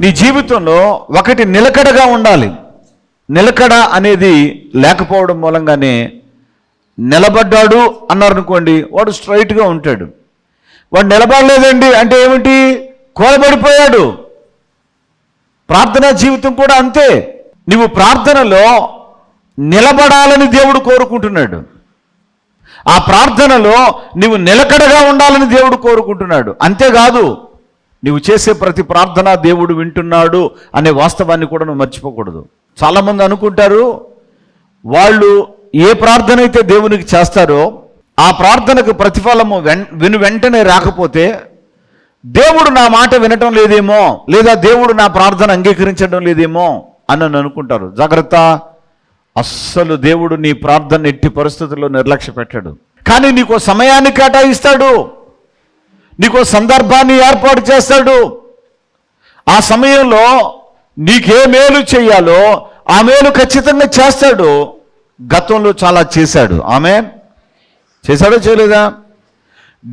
నీ జీవితంలో ఒకటి నిలకడగా ఉండాలి. నిలకడ అనేది లేకపోవడం మూలంగానే నిలబడ్డాడు అన్నారు అనుకోండి వాడు స్ట్రైట్గా ఉంటాడు. వాడు నిలబడలేదండి అంటే ఏమిటి? కోలబడిపోయాడు ప్రార్థనా జీవితం కూడా అంతే. నువ్వు ప్రార్థనలో నిలబడాలని దేవుడు కోరుకుంటున్నాడు. ఆ ప్రార్థనలో నువ్వు నిలకడగా ఉండాలని దేవుడు కోరుకుంటున్నాడు. అంతేకాదు నీవు చేసే ప్రతి ప్రార్థన దేవుడు వింటున్నాడు అనే వాస్తవాన్ని కూడా నువ్వు మర్చిపోకూడదు. చాలామంది అనుకుంటారు వాళ్ళు ఏ ప్రార్థన అయితే దేవునికి చేస్తారో ఆ ప్రార్థనకు ప్రతిఫలము వెన్ విను వెంటనే రాకపోతే దేవుడు నా మాట వినటం లేదేమో లేదా దేవుడు నా ప్రార్థన అంగీకరించడం లేదేమో అని అనుకుంటారు. జాగ్రత్త అస్సలు దేవుడు నీ ప్రార్థన ఎట్టి పరిస్థితుల్లో నిర్లక్ష్య పెట్టాడు. కానీ నీకు సమయాన్ని కేటాయిస్తాడు. నీకు సందర్భాన్ని ఏర్పాటు చేస్తాడు. ఆ సమయంలో నీకే మేలు చేయాలో ఆ మేలు ఖచ్చితంగా చేస్తాడు. గతంలో చాలా చేశాడు. ఆమె చేశాడో చేయలేదా?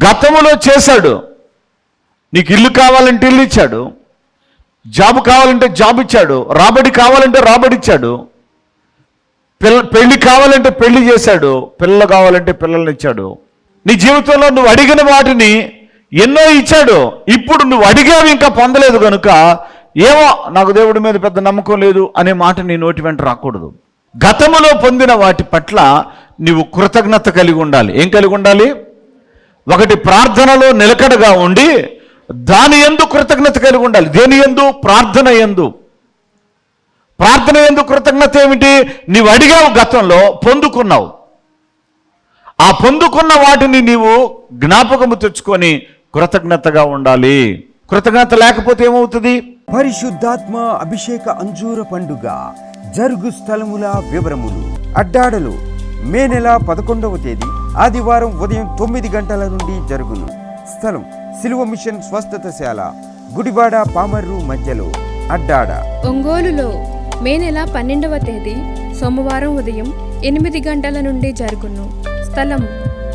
గతంలో చేశాడు. నీకు ఇల్లు కావాలంటే ఇల్లు ఇచ్చాడు. జాబ్ కావాలంటే జాబ్ ఇచ్చాడు. రాబడి కావాలంటే రాబడి ఇచ్చాడు. పిల్ల పెళ్ళి కావాలంటే పెళ్ళి చేశాడు. పిల్లలు కావాలంటే పిల్లల్ని ఇచ్చాడు. నీ జీవితంలో నువ్వు అడిగిన వాటిని ఎన్నో ఇచ్చాడు. ఇప్పుడు నువ్వు అడిగావు ఇంకా పొందలేదు కనుక ఏమో నాకు దేవుడి మీద పెద్ద నమ్మకం లేదు అనే మాట నీ నోటి వెంట రాకూడదు. గతములో పొందిన వాటి పట్ల నీవు కృతజ్ఞత కలిగి ఉండాలి. ఏం కలిగి ఉండాలి? ఒకటి ప్రార్థనలో నిలకడగా ఉండి దాని ఎందు కృతజ్ఞత కలిగి ఉండాలి. దేని ఎందు? ప్రార్థన ఎందు. ప్రార్థన ఎందు కృతజ్ఞత ఏమిటి? నీవు అడిగావు గతంలో పొందుకున్నావు. ఆ పొందుకున్న వాటిని నీవు జ్ఞాపకము తెచ్చుకొని కృతజ్ఞతగా ఉండాలి. కృతజ్ఞత లేకపోతే ఏమవుతుంది? పరిశుద్ధాత్మ అభిషేక అంజూర పండుగ జరుగు స్థలముల వివరములు. అడ్డాడలు మే నెల పదకొండవ తేదీ ఆదివారం ఉదయం తొమ్మిది గంటల నుండి జరుగును. స్థలం సిలువ మిషన్ స్వస్థతశాల గుడివాడ పామర్రు మధ్యలో అడ్డాడ. ఒంగోలులో మే నెల పన్నెండవ తేదీ సోమవారం ఉదయం ఎనిమిది గంటల నుండి జరుగును. స్థలం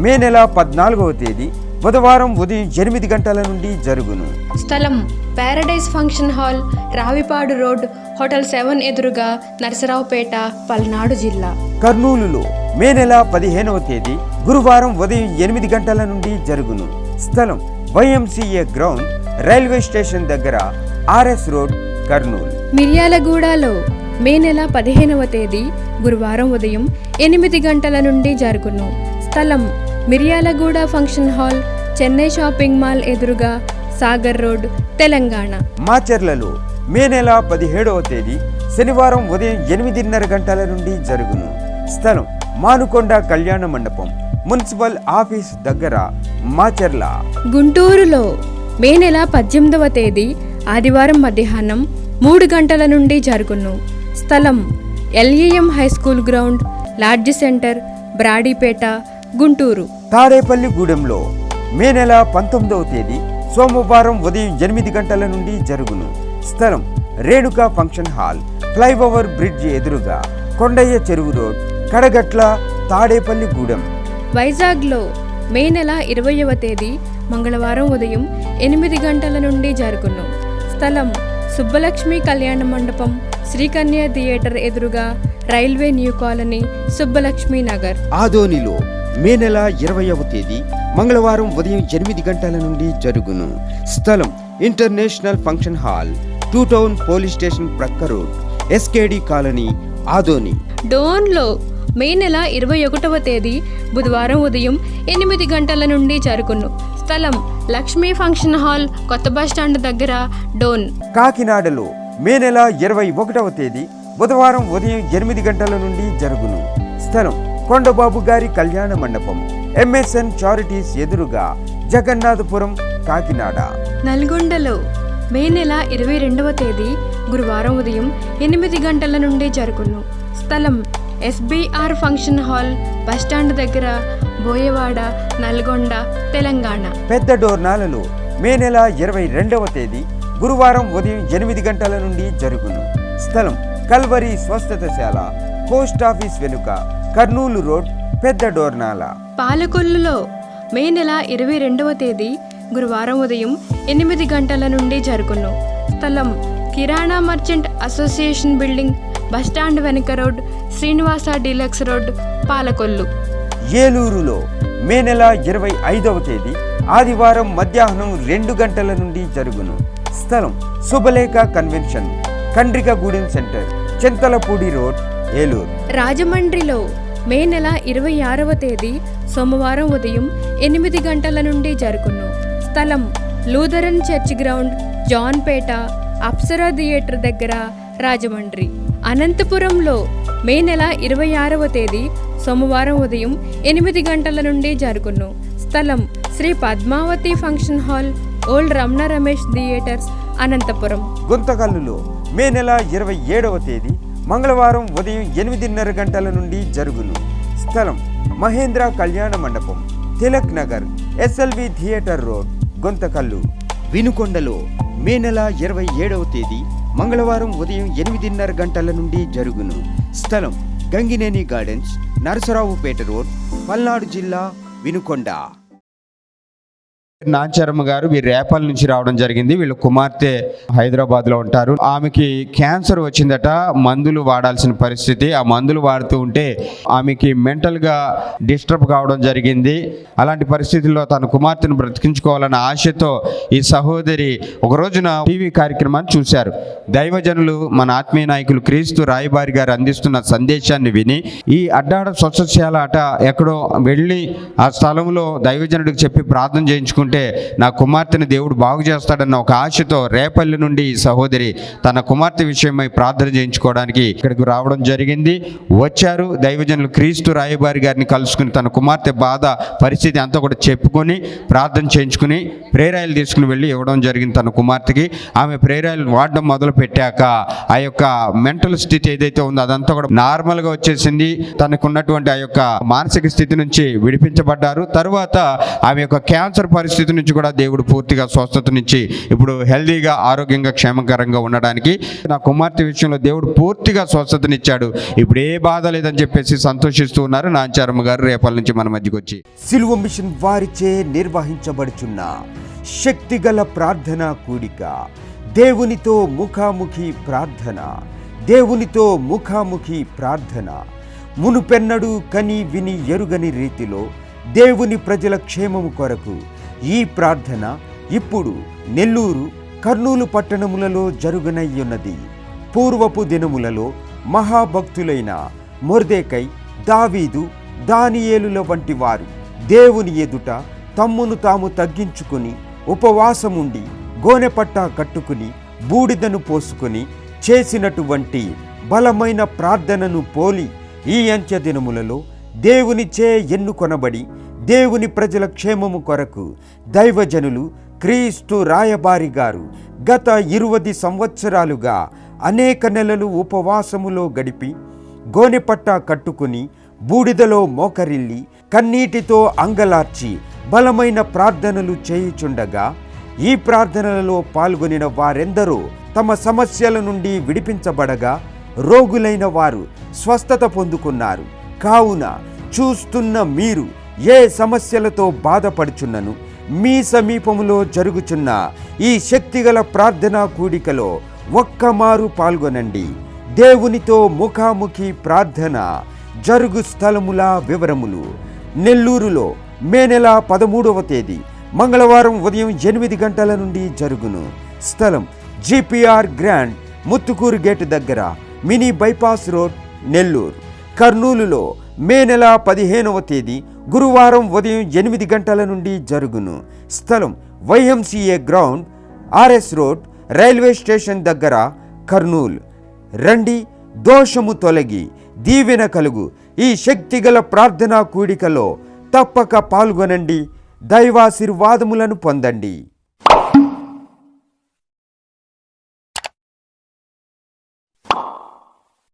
మే నెల పద్నాలుగవ తేదీ బుధవారం ఉదయం ఎనిమిది గంటల నుండి జరుగును. స్థలం paradise function hall Ravipadu road hotel seven ఎదురుగా నరసరావుపేట పల్నాడు జిల్లా. కర్నూలులో మే నెల పదిహేనవ తేదీ గురువారం ఉదయం ఎనిమిది గంటల నుండి జరుగును. స్థలం వైఎంసీఏ గ్రౌండ్ రైల్వే స్టేషన్ దగ్గర ఆర్ఎస్ రోడ్ కర్నూలు. మిర్యాలగూడలో మే నెల పదిహేనవ తేదీ గురువారం ఉదయం ఎనిమిది గంటల నుండి జరుగును. స్థలం Miryalaguda function hall Chennai shopping mall ఎదురుగా సాగర్ రోడ్ తెలంగాణ. మాచర్లలో మే నెల పదిహేడవ తేదీ శనివారం ఉదయం ఎనిమిదిన్నర గంటల నుండి జరుగును. స్థలం మానుకొండ కళ్యాణ మండపం మున్సిపల్ ఆఫీస్ దగ్గర మాచర్ల గుంటూరులో మే నెల పద్దెనిమిదవ తేదీ ఆదివారం మధ్యాహ్నం మూడు గంటల నుండి జరుగును. స్థలం LEM high school ground lodge centre Brodipet Guntur. Tadepalli గూడెంలో May నెల పంతొమ్మిదవ తేదీ సోమవారం ఉదయం ఎనిమిది గంటల నుండి జరుగును. స్థలం Renuka function hall flyover bridge ఎదురుగా కొండయ్య చెరువు రోడ్ కడగట్ల తాడేపల్లి గూడెం. వైజాగ్లో మే నెల ఇరవయవ తేదీ మంగళవారం ఉదయం ఎనిమిది గంటల నుండి జరుగును. స్థలం సుబ్బలక్ష్మి కళ్యాణ మండపం శ్రీకన్య థియేటర్ ఎదురుగా railway new colony Subbalakshmi Nagar ఆదోనిలో మే నెల ఇరవైవ తేదీ మంగళవారం ఉదయం ఎనిమిది గంటల నుండి జరుగును. స్థలం international function hall two town police station ప్రక్క రోడ్ ఎస్కేడి కాలనీ ఆదోని. డోన్లో మే నెల ఇరవై ఒకటవ తేదీ బుధవారం ఉదయం ఎనిమిది గంటల నుండి జరుగును. స్థలం లక్ష్మీ ఫంక్షన్ హాల్ కొత్త బస్టాండ్ దగ్గర డోన్. కాకినాడలో మే నెల ఇరవై ఒకటవ తేదీ బుధవారం ఉదయం ఎనిమిది గంటల నుండి జరుగును. స్థలం కొండబాబు గారి కళ్యాణ మండపం ఎంఎస్ఎన్ చారిటీస్ ఎదురుగా జగన్నాథపురం కాకినాడ. నల్గొండలో మే నెల ఇరవై రెండవ తేదీ గురువారం ఉదయం ఎనిమిది గంటల నుండి జరుగును. స్థలం ఎస్బీఆర్ ఫంక్షన్ హాల్ బస్టాండ్ దగ్గర బోయవాడ నల్గొండ తెలంగాణ. పెద్ద డోర్నాలలో మే నెల ఇరవై రెండవ తేదీ గురువారం ఉదయం ఎనిమిది గంటల నుండి జరుగును. స్థలం కల్వరి స్వస్థతశాల పోస్ట్ ఆఫీస్ వెనుక కర్నూలు రోడ్ పెద్ద డోర్నాల. పాలకొల్లులో మే నెల ఇరవై రెండవ తేదీ గురువారం ఉదయం ఎనిమిది గంటల నుండి జరుగును. స్థలం Kirana merchant association building bus stand వెనుక road Srinivasa deluxe road Palakollu. ఏలూరులో మే నెల ఇరవై ఐదవ తేదీ ఆదివారం మధ్యాహ్నం రెండు గంటల నుండి జరుగును. స్థలం Subhalekha convention Kondrikagudem centre Chintalapudi road Eluru. రాజమండ్రిలో మే నెల ఇరవై ఆరవ తేదీ సోమవారం ఉదయం ఎనిమిది గంటల నుండి జరుగును. స్థలం Lutheran church ground Janpet Apsara theatre దగ్గర రాజమండ్రి. అనంతపురంలో మే నెల ఇరవై ఆరవ తేదీ సోమవారం ఉదయం ఎనిమిది గంటల నుండి జరుగును. స్థలం Shri Padmavathi function hall old Ramana Ramesh theatres Anantapur. గుంతకల్లులో May నెల ఇరవై ఏడవ తేదీ మంగళవారం ఉదయం ఎనిమిదిన్నర గంటల నుండి జరుగును. స్థలం Mahendra Kalyana Mandapam Tilak Nagar SLV theatre road Guntakal. వినుకొండలో May నెల ఇరవై ఏడవ తేదీ మంగళవారం ఉదయం ఎనిమిదిన్నర గంటల నుండి జరుగును. స్థలం గంగినేని గార్డెన్స్ నరసరావుపేట రోడ్ పల్నాడు జిల్లా వినుకొండ. నాంచారమ్మ గారు వీరు రేపల్ నుంచి రావడం జరిగింది. వీళ్ళ కుమార్తె హైదరాబాద్లో ఉంటారు. ఆమెకి క్యాన్సర్ వచ్చిందట. మందులు వాడాల్సిన పరిస్థితి. ఆ మందులు వాడుతూ ఉంటే ఆమెకి మెంటల్గా డిస్టర్బ్ కావడం జరిగింది. అలాంటి పరిస్థితుల్లో తన కుమార్తెను బ్రతికించుకోవాలన్న ఆశతో ఈ సహోదరి ఒక రోజున టీవీ కార్యక్రమాన్ని చూశారు. దైవజనులు మన ఆత్మీయ నాయకులు క్రీస్తు రాయబారి గారు అందిస్తున్న సందేశాన్ని విని ఈ అడ్డాడ స్వచ్ఛశాల అట ఎక్కడో వెళ్ళి ఆ స్థలంలో దైవజనుడికి చెప్పి ప్రార్థన చేయించుకుంటే అంటే నా కుమార్తెని దేవుడు బాగు చేస్తాడన్న ఒక ఆశతో రేపల్లి నుండి ఈ సహోదరి తన కుమార్తె విషయమై ప్రార్థన చేయించుకోవడానికి ఇక్కడికి రావడం జరిగింది. వచ్చారు. దైవజనులు క్రీస్తు రాయబారి గారిని కలుసుకుని తన కుమార్తె బాధ పరిస్థితి అంతా కూడా చెప్పుకొని ప్రార్థన చేయించుకుని ప్రేరాయలు తీసుకుని వెళ్ళి ఇవ్వడం జరిగింది తన కుమార్తెకి. ఆమె ప్రేరాయలు వాడడం మొదలు పెట్టాక ఆ యొక్క మెంటల్ స్థితి ఏదైతే ఉందో అదంతా కూడా నార్మల్గా వచ్చేసింది. తనకున్నటువంటి ఆ యొక్క మానసిక స్థితి నుంచి విడిపించబడ్డారు. తరువాత ఆమె యొక్క క్యాన్సర్ పరిస్థితి నుంచి కూడా దేవుడు పూర్తిగా స్వస్థతనిచ్చి ఇప్పుడు హెల్దీగా ఆరోగ్యంగా క్షేమకరంగా ఉండడానికి నా కుమార్తె విషయంలో దేవుడు పూర్తిగా స్వస్థతనిచ్చాడు. ఇప్పుడు ఏ బాధ లేదని చెప్పేసి సంతోషిస్తూ ఉన్నారు. నాంచారమ్మ గారు రేపటి నుంచి మన మధ్యకి వచ్చి. సిలువ మిషన్ వారిచే నిర్వహించబడుచున్న శక్తిగల ప్రార్థన కూడిక దేవునితో ముఖాముఖి ప్రార్థన దేవునితో ముఖాముఖి ప్రార్థన మునుపెన్నడు కని విని ఎరుగని రీతిలో దేవుని ప్రజల క్షేమము కొరకు ఈ ప్రార్థన ఇప్పుడు నెల్లూరు కర్నూలు పట్టణములలో జరుగునయ్యున్నది. పూర్వపు దినములలో మహాభక్తులైన మొర్దేకై దావీదు దానియేలుల వంటి వారు దేవుని ఎదుట తమ్మును తాము తగ్గించుకుని ఉపవాసముండి గోనెపట్టా కట్టుకుని బూడిదను పోసుకొని చేసినటువంటి బలమైన ప్రార్థనను పోలి ఈ అంత్య దినములలో దేవునిచే ఎన్నుకొనబడి దేవుని ప్రజల క్షేమము కొరకు దైవజనులు క్రీస్తు రాయబారి గారు గత ఇరువది సంవత్సరాలుగా అనేక నెలలు ఉపవాసములో గడిపి గోనెపట్ట కట్టుకుని బూడిదలో మోకరిల్లి కన్నీటితో అంగలార్చి బలమైన ప్రార్థనలు చేయుచుండగా ఈ ప్రార్థనలలో పాల్గొనిన వారెందరో తమ సమస్యల నుండి విడిపించబడగా రోగులైన వారు స్వస్థత పొందుకున్నారు. కావున చూస్తున్న మీరు ఏ సమస్యలతో బాధపడుచున్నను? మీ సమీపంలో జరుగుచున్న ఈ శక్తిగల ప్రార్థనా కూడికలో ఒక్కమారు పాల్గొనండి. దేవునితో ముఖాముఖి ప్రార్థన జరుగు స్థలముల వివరములు. నెల్లూరులో మే నెల పదమూడవ తేదీ మంగళవారం ఉదయం ఎనిమిది గంటల నుండి జరుగును. స్థలం జిపిఆర్ గ్రాండ్ ముత్తుకూరు గేట్ దగ్గర మినీ బైపాస్ రోడ్ నెల్లూరు. కర్నూలులో మే నెల పదిహేనవ తేదీ గురువారం ఉదయం ఎనిమిది గంటల నుండి జరుగును. స్థలం YMCA ground RS road railway station దగ్గర కర్నూలు. రండి దోషము తొలగి దీవెన కలుగు. ఈ శక్తిగల ప్రార్థనా కూడికలో తప్పక పాల్గొనండి దైవాశీర్వాదములను పొందండి.